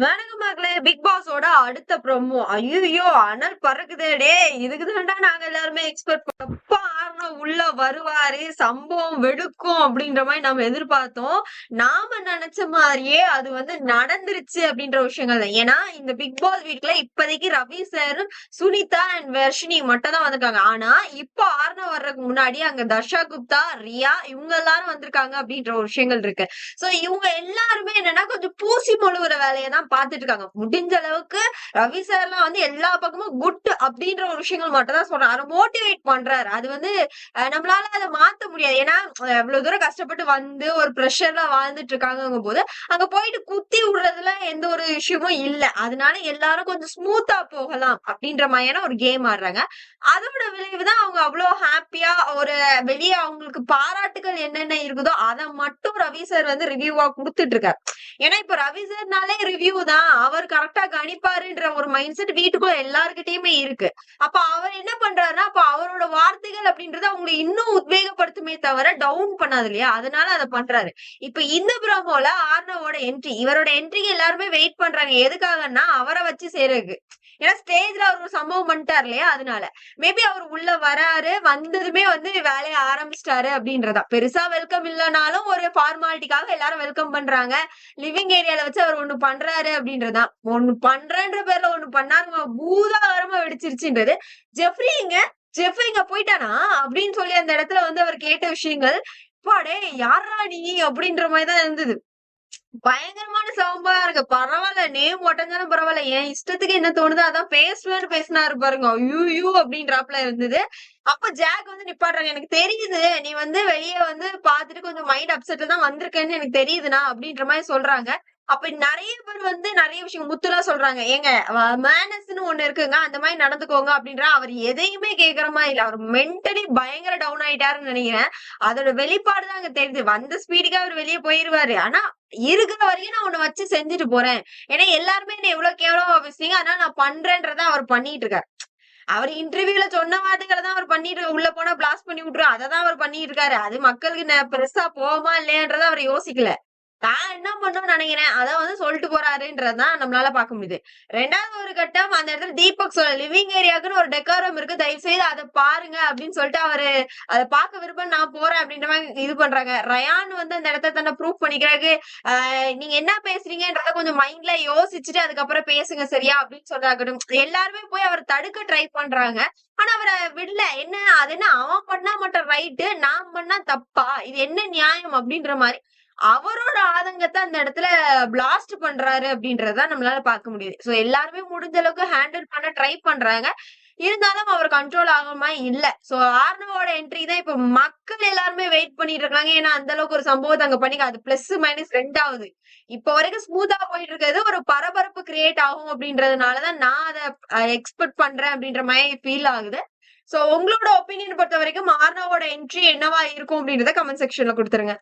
வணக்கம் மகளே பிக் பாஸோட அடுத்த ப்ரோமோ ஐயோ அனல் பறக்குதே டே இதுக்கு தான்டா நாங்க எல்லாருமே எக்ஸ்பெக்ட் எப்ப உள்ள வருவாரு சம்பவம் வெடுக்கும் அப்படின்ற மாதிரி நம்ம எதிர்பார்த்தோம். நாம நினைச்ச மாதிரியே அது வந்து நடந்துருச்சு அப்படின்ற விஷயங்கள் தான். ஏன்னா இந்த பிக் பாஸ் வீட்ல இப்போதைக்கு ரவி சார் சுனிதா அண்ட் வர்ஷினி மட்டும் தான் வந்திருக்காங்க. ஆனா இப்போ ஆறுனா வர்றதுக்கு முன்னாடி அங்க தர்ஷா குப்தா ரியா இவங்க எல்லாரும் வந்திருக்காங்க அப்படின்ற ஒரு விஷயங்கள் இருக்கு. சோ இவங்க எல்லாருமே என்னன்னா கொஞ்சம் பூசி மொழுவுற வேலையை தான் பார்த்துட்டு இருக்காங்க. முடிஞ்ச அளவுக்கு ரவி சார் எல்லாம் வந்து எல்லா பக்கமும் குட் அப்படின்ற ஒரு விஷயங்கள் மட்டும் தான் சொல்றாரு மோட்டிவேட் பண்றாரு. அது வந்து நம்மளால அதை மாத்த முடியாது. ஏன்னா இவ்வளவு தூரம் கஷ்டப்பட்டு வந்து ஒரு ப்ரெஷர்ல வாழ்ந்துட்டு இருக்காங்க போது அங்க போயிட்டு குத்தி விடுறதுல எந்த ஒரு விஷயமும் இல்ல. அதனால எல்லாரும் கொஞ்சம் ஸ்மூத்தா போகலாம் அப்படின்ற மாதிரியான ஒரு கேம் ஆடுறாங்க. அதோட விளைவு தான் அவங்க அவ்வளவு ஹாப்பியா ஒரு வெளியே அவங்களுக்கு பாராட்டுகள் என்னென்ன இருக்குதோ அதை மட்டும் ரவி சார் வந்து ரிவ்யூவா கொடுத்துட்டு இருக்காரு ஏன்னா இப்ப ரவி சார்னாலே ரிவ்யூ தான். அவர் கரெக்டா கணிப்பாருன்ற ஒரு மைண்ட் செட் வீட்டுக்குள்ள எல்லாருக்கிட்டயுமே இருக்கு. அப்ப அவர் என்ன பண்றாருன்னா அப்ப வார்த்தைகள் அப்படின்றது அவங்களை இன்னும் உத்வேகப்படுத்துமே தவிர டவுன் பண்ணாது இல்லையா? அதனால அதை பண்றாரு. இப்ப இந்த ப்ரோமோல ஆர்னவோட என்ட்ரி இவரோட என்ட்ரிக்கு எல்லாருமே வெயிட் பண்றாங்க. எதுக்காகன்னா அவரை வச்சு செய்யறதுக்கு. ஏன்னா ஸ்டேஜ்ல அவர் ஒரு சம்பவம் பண்ணிட்டார் இல்லையா? அதனால. மேபி அவர் உள்ள வராரு வந்ததுமே வந்து வேலையை ஆரம்பிச்சிட்டாரு அப்படின்றதா பெருசா வெல்கம் இல்லைனாலும் ஒரு ஃபார்மாலிட்டிக்காக எல்லாரும் வெல்கம் பண்றாங்க. லிவிங் ஏரியால வச்சு அவர் ஒண்ணு பண்றாரு அப்படின்றதா ஒண்ணு பண்றேன்ற பேர்ல ஒண்ணு பண்ணாருங்க பூதாகரமா வெடிச்சிருச்சுன்றது. ஜெஃப்ரிங்க ஜெஃப் இங்க போயிட்டானா? அப்படின்னு சொல்லி அந்த இடத்துல வந்து அவர் கேட்ட விஷயங்கள் பாடே யாரா நீ? அப்படின்ற மாதிரிதான் இருந்தது. பயங்கரமான சவும்பா இருக்கு. பரவாயில்ல நேம் ஒட்டஞ்சாலும் பரவாயில்ல. என் இஷ்டத்துக்கு என்ன தோணுதோ அதான் பேசுவேன்னு பேசினாரு பாருங்க. ஐயோ அப்படின்றாப்ல இருந்தது. அப்ப ஜாக் வந்து நிப்பாடுறாங்க எனக்கு தெரியுது நீ வந்து வெளியே வந்து பாத்துட்டு கொஞ்சம் மைண்ட் அப்செட்ல தான் வந்திருக்கேன்னு எனக்கு தெரியுதுண்ணா அப்படின்ற மாதிரி சொல்றாங்க. அப்ப நிறைய பேர் வந்து நிறைய விஷயம் முத்துலாம் சொல்றாங்க. ஏங்க மேனஸ்ன்னு ஒண்ணு இருக்குங்க. அந்த மாதிரி நடந்துக்கோங்க அப்படின்ற அவர் எதையுமே கேக்குறமா இல்ல. அவர் மென்டலி பயங்கர டவுன் ஆயிட்டாருன்னு நினைக்கிறேன். அதோட வெளிப்பாடு தான் அங்க தெரியுது. வந்த ஸ்பீடுக்கு அவர் வெளியே போயிருவாரு. ஆனா இருக்கிற வரைக்கும் நான் உன்னை வச்சு செஞ்சுட்டு போறேன். ஏன்னா எல்லாருமே என்ன எவ்வளவு கேவலமா பேசுறீங்க ஆனா நான் பண்றேன்றத அவர் பண்ணிட்டு இருக்காரு. அவர் இன்டர்வியூல சொன்ன வார்த்தைகளை தான் அவர் பண்ணிட்டு உள்ள போனா பிளாஸ்ட் பண்ணி விட்டுரும். அதை தான் அவர் பண்ணிட்டு இருக்காரு. அது மக்களுக்கு பெருசா போகுமா இல்லையன்றத அவர் யோசிக்கல. நான் என்ன பண்ணணும்னு நினைக்கிறேன். அத வந்து சொல்லிட்டு போறாருன்றதுதான் நம்மளால பார்க்க முடியுது. ரெண்டாவது ஒரு கட்டம் அந்த இடத்துல தீபக் சொல்ல லிவிங் ஏரியாக்குன்னு ஒரு டெக்காரம் இருக்கு. தயவு செய்து அதை பாருங்க. அப்படின்னு சொல்லிட்டு அவரு அதை பார்க்க விருப்பம் நான் போறேன். அப்படின்ற மாதிரி இது பண்றாங்க. ரயான் வந்து அந்த இடத்த தன்னை ப்ரூவ் பண்ணிக்கிறாரு. ஆஹ் நீங்க என்ன பேசுறீங்கன்றத கொஞ்சம் மைண்ட்ல யோசிச்சுட்டு அதுக்கப்புறம் பேசுங்க சரியா? அப்படின்னு சொல்றாகட்டும் எல்லாருமே போய் அவர் தடுக்க ட்ரை பண்றாங்க. ஆனா அவரை விடல. என்ன அது என்ன அவன் பண்ணா மட்டும் ரைட்டு நான் பண்ணா தப்பா? இது என்ன நியாயம்? அப்படின்ற மாதிரி அவரோட ஆதங்கத்தை அந்த இடத்துல பிளாஸ்ட் பண்றாரு அப்படின்றத நம்மளால பார்க்க முடியுது. சோ எல்லாருமே முடிஞ்ச அளவுக்கு ஹேண்டில் பண்ண ட்ரை பண்றாங்க. இருந்தாலும் அவர் கண்ட்ரோல் ஆகாம இல்ல. சோ ஆர்னவோட என்ட்ரி தான் இப்ப மக்கள் எல்லாருமே வெயிட் பண்ணிட்டு இருக்காங்க. ஏன்னா அந்த அளவுக்கு ஒரு சம்பவத்தை அங்க பண்ணி அது பிளஸ் மைனஸ் ரெண்டாவது. இப்ப வரைக்கும் ஸ்மூத்தா போயிட்டு இருக்கிறது ஒரு பரபரப்பு கிரியேட் ஆகும் அப்படின்றதுனாலதான் நான் அதை எக்ஸ்பெக்ட் பண்றேன் அப்படின்ற மாதிரி ஃபீல் ஆகுது. சோ உங்களோட ஒப்பீனியன் பொறுத்த வரைக்கும் ஆர்னவோட என்ட்ரி என்னவா இருக்கும் அப்படின்றத கமெண்ட் செக்ஷன்ல கொடுத்துருங்க.